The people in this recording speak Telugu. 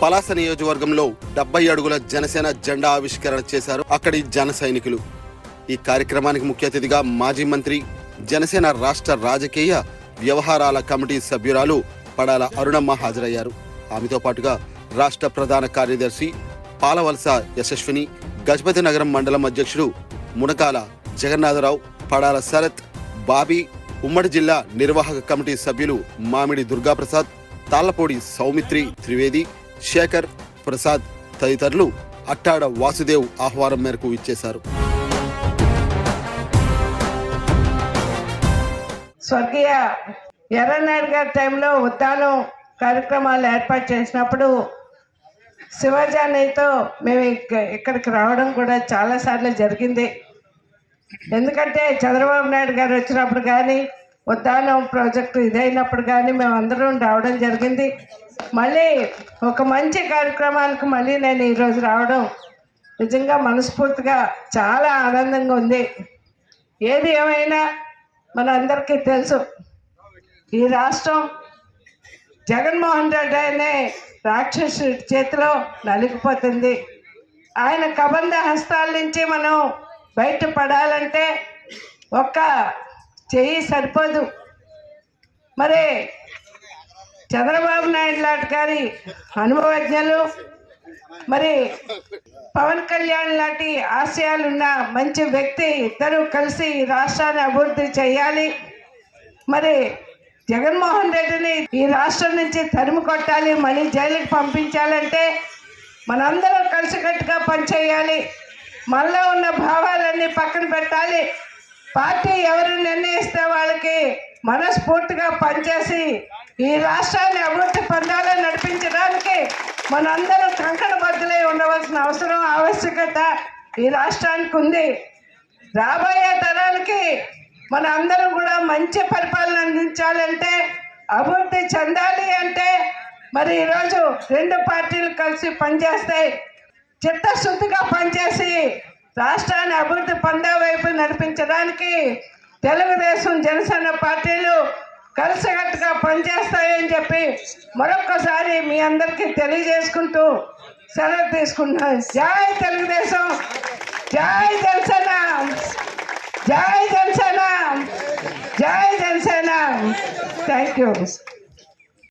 పలాస నియోజకవర్గంలో డెబ్బై అడుగుల జనసేన జెండా ఆవిష్కరణ చేశారు అక్కడి జన సైనికులు. ఈ కార్యక్రమానికి ముఖ్య అతిథిగా మాజీ మంత్రి జనసేన రాష్ట్ర రాజకీయ వ్యవహారాల కమిటీ సభ్యురాలు పడాల అరుణమ్మ హాజరయ్యారు. ఆమెతో పాటుగా రాష్ట్ర ప్రధాన కార్యదర్శి పాలవలస యశస్విని గజపతి నగరం మండలం అధ్యక్షుడు మునకాల జగన్నాథరావు పడాల శరత్ బాబీ ఉమ్మడి జిల్లా నిర్వాహక కమిటీ సభ్యులు మామిడి దుర్గాప్రసాద్ తాళ్ళపూడి సౌమిత్రి త్రివేది శేఖర్ ప్రసాద్ తదితరులు అట్టాడ వాసుదేవ్ ఆహ్వానం మేరకు ఇచ్చేశారు. స్వర్గీయ ఎర్రనాయుడు గారి టైంలో ఉద్దానం కార్యక్రమాలు ఏర్పాటు చేసినప్పుడు శివాజానితో మేము ఇక్కడికి రావడం కూడా చాలాసార్లు జరిగింది. ఎందుకంటే చంద్రబాబు నాయుడు గారు వచ్చినప్పుడు కానీ ఉద్దానం ప్రాజెక్టు ఇదైనప్పుడు కానీ మేము అందరం రావడం జరిగింది. మళ్ళీ ఒక మంచి కార్యక్రమానికి మళ్ళీ నేను ఈరోజు రావడం నిజంగా మనస్ఫూర్తిగా చాలా ఆనందంగా ఉంది. ఏది ఏమైనా మనందరికీ తెలుసు. ఈ రాష్ట్రం జగన్మోహన్ రెడ్డి అనే రాక్షసు చేతిలో నలిగిపోతుంది. ఆయన కబంధ హస్తాల నుంచి మనం బయటపడాలంటే ఒక్క చెయ్యి సరిపోదు. మరి చంద్రబాబు నాయుడు లాంటి గారి అనుభవజ్ఞలు మరి పవన్ కళ్యాణ్ లాంటి ఆశయాలున్న మంచి వ్యక్తి ఇద్దరు కలిసి ఈ రాష్ట్రాన్ని అభివృద్ధి చేయాలి. మరి జగన్మోహన్ రెడ్డిని ఈ రాష్ట్రం నుంచి తరిమి కొట్టాలి మళ్ళీ జైలుకి పంపించాలంటే మనందరం కలిసికట్టుగా పనిచేయాలి. మనలో ఉన్న భావాలన్నీ పక్కన పెట్టాలి. పార్టీ ఎవరు నిర్ణయిస్తే వాళ్ళకి మనస్ఫూర్తిగా పనిచేసి ఈ రాష్ట్రాన్ని అభివృద్ధి పొందాలని నడిపించడానికి మనందరం కంకణ బద్దులై ఉండవలసిన అవసరం ఆవశ్యకత ఈ రాష్ట్రానికి ఉంది. రాబోయే తరాలకి మన అందరం కూడా మంచి పరిపాలన అందించాలంటే అభివృద్ధి చెందాలి అంటే మరి ఈరోజు రెండు పార్టీలు కలిసి పనిచేస్తాయి. చిత్తశుద్ధిగా పనిచేసి రాష్ట్రాన్ని అభివృద్ధి పొందే వైపు నడిపించడానికి తెలుగుదేశం జనసేన పార్టీలు కలిసికట్టుగా పనిచేస్తాయని చెప్పి మరొక్కసారి మీ అందరికీ తెలియజేసుకుంటూ సెలవు తీసుకుంటున్నాను. జై తెలుగుదేశం. జై జనసేన. జై జనసేన. జై జనసేన. Thank you